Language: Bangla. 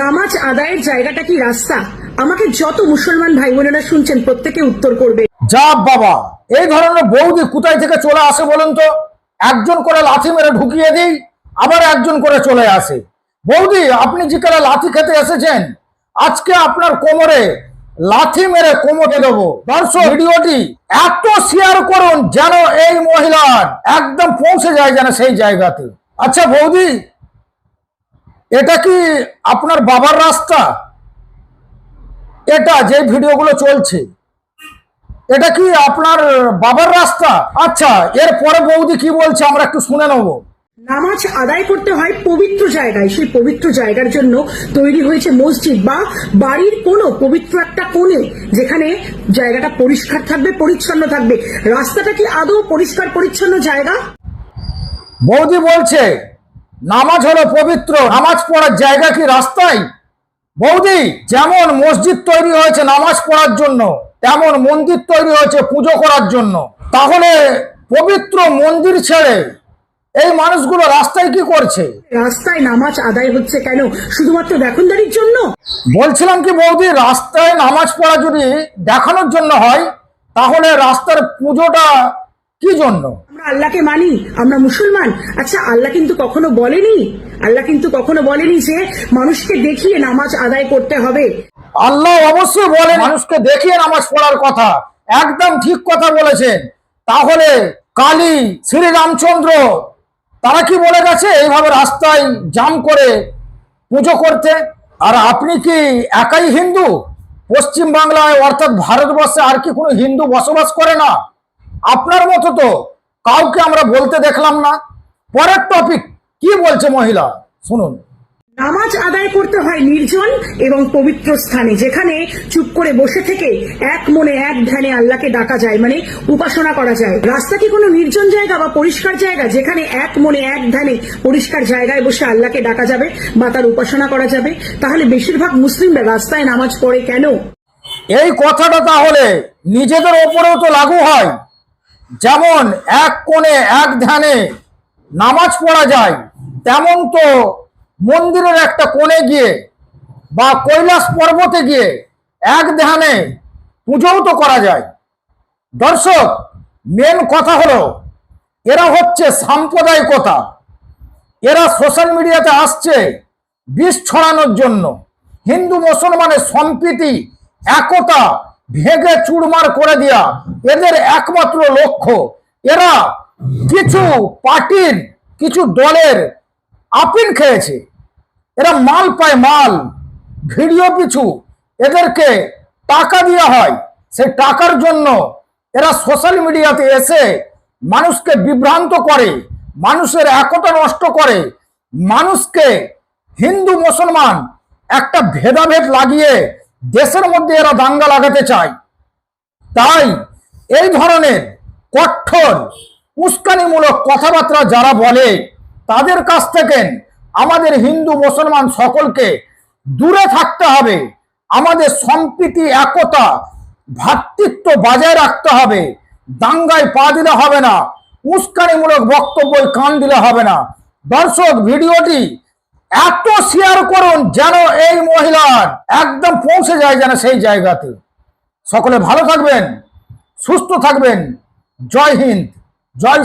নামাজ আদায়ের জায়গাটা কি রাস্তা? আমাকে যত মুসলমান ভাই বোনেরা শুনছেন প্রত্যেকে উত্তর করবে। যা বাবা, এই ধরনের বৌদি কোথায় থেকে চলে আসে বলুন তো? একজন করে লাথি মেরে ঢুকিয়ে দিই, আবার একজন করে চলে আসে। বৌদি, আপনি যেখানে লাথি খেতে এসেছেন, আজকে আপনার কোমরে লাথি মেরে কোমরে দেবো। দর্শক, ভিডিওটি এত শেয়ার করুন যেন এই মহিলার একদম পৌঁছে যায় যেন সেই জায়গাতে। আচ্ছা বৌদি এটা কি আপনার বাবার রাস্তা? এটা যে ভিডিওগুলো চলছে এটা কি আপনার বাবার রাস্তা? আচ্ছা এর পরে বৌদি কি বলছে আমরা একটু শুনে নেব। নামাজ আদায় করতে হয় পবিত্র জায়গায়। সেই পবিত্র জায়গার জন্য তৈরি হয়েছে মসজিদ বা বাড়ির কোনো পবিত্র একটা কোণে যেখানে জায়গাটা পরিষ্কার থাকবে পরিচ্ছন্ন থাকবে। রাস্তাটা কি আদৌ পরিষ্কার পরিচ্ছন্ন জায়গা? বৌদি বলছে নামাজ হলো পবিত্র নামাজ পড়ার জায়গা কি রাস্তায়? বৌদি যেমন মসজিদ তৈরি হয়েছে নামাজ পড়ার জন্য তেমন মন্দির তৈরি হয়েছে পুজো করার জন্য। তাহলে পবিত্র মন্দির ছেড়ে এই মানুষগুলো রাস্তায় কি করছে? রাস্তায় নামাজ আদায় হচ্ছে কেন? শুধুমাত্র দেখনদারির জন্য? বলছিলাম কি বৌদি রাস্তায় নামাজ পড়া যদি দেখানোর জন্য হয় তাহলে রাস্তার পুজোটা কি জন্য? আমরা আল্লাহকে মানি আমরা মুসলমান। আচ্ছা আল্লাহ কিন্তু কখনো বলেনি? আল্লাহ কিন্তু কখনো বলেনি যে মানুষকে দেখিয়ে নামাজ আদায় করতে হবে। আল্লাহ অবশ্যই বলে মানুষকে দেখিয়ে নামাজ পড়ার কথা। একদম ঠিক কথা বলেছেন। তাহলে কালী শ্রী রামচন্দ্র তারা কি বলে গেছে? এইভাবে রাস্তায় জাম করে পুজো করতে। আর আপনি কি একাই হিন্দু? পশ্চিম বাংলায় অর্থাৎ ভারতবর্ষে আর কি কোনো হিন্দু বসবাস করে না? আপনার মতো তো কাউকে আমরা বলতে দেখলাম না। পরের টপিক কি বলছে মহিলা? শুনুন। নামাজ আদায় করতে হয় নির্জন এবং পবিত্র স্থানে যেখানে চুপ করে বসে থেকে এক মনে এক ধ্যানে আল্লাহকে ডাকা যায় মানে উপাসনা করা যায়। রাস্তা কি কোনো নির্জন জায়গা বা পরিষ্কার জায়গা যেখানে এক মনে এক ধ্যানে পরিষ্কার জায়গায় বসে আল্লাহকে ডাকা যাবে বা তার উপাসনা করা যাবে? তাহলে বেশিরভাগ মুসলিমরা রাস্তায় নামাজ পড়ে কেন? এই কথাটা তাহলে নিজেদের ওপরেও তো লাগু হয়। যেমন এক কোণে এক ধ্যানে নামাজ পড়া যায়, তেমন তো মন্দিরের একটা কোণে গিয়ে বা কৈলাস পর্বতে গিয়ে এক ধ্যানে পুজোও তো করা যায়। দর্শক মেন কথা হলো, এরা হচ্ছে সাম্প্রদায়িকতা এরা সোশ্যাল মিডিয়াতে আসছে বিষ ছড়ানোর জন্য। হিন্দু, মুসলমানের সম্প্রীতি, একতা ভেঙে চুরমার করে দেয়া এদের একমাত্র লক্ষ্য, এরা কিছু পার্টির, কিছু দলের আপিল খেয়েছে। এরা মাল পায় মাল, ভিডিও পিছু, এদেরকে টাকা দেওয়া হয়। সেই টাকার জন্য এরা সোশ্যাল মিডিয়াতে এসে মানুষকে বিভ্রান্ত করে, মানুষের একতা নষ্ট করে, মানুষকে হিন্দু, মুসলমান একটা ভেদাভেদ লাগিয়ে দেশের মধ্যে এরা দাঙ্গা লাগাতে চায়। তাই এই ধরনের কঠোর, উস্কানিমূলক কথাবার্তা যারা বলে, তাদের কাছ থেকে আমাদের হিন্দু, মুসলমান সকলকে দূরে থাকতে হবে। আমাদের সম্প্রীতি, একতা, ভ্রাতৃত্ব বজায় রাখতে হবে। দাঙ্গায় পা দিলে হবে না, উস্কানিমূলক বক্তব্য কান দিলে হবে না। দর্শক, ভিডিওটি এত শেয়ার করুন যেন এই মহিলার একদম পৌঁছে যায় যেন সেই জায়গাতে। সকলে ভালো থাকবেন, সুস্থ থাকবেন। জয় হিন্দ, জয়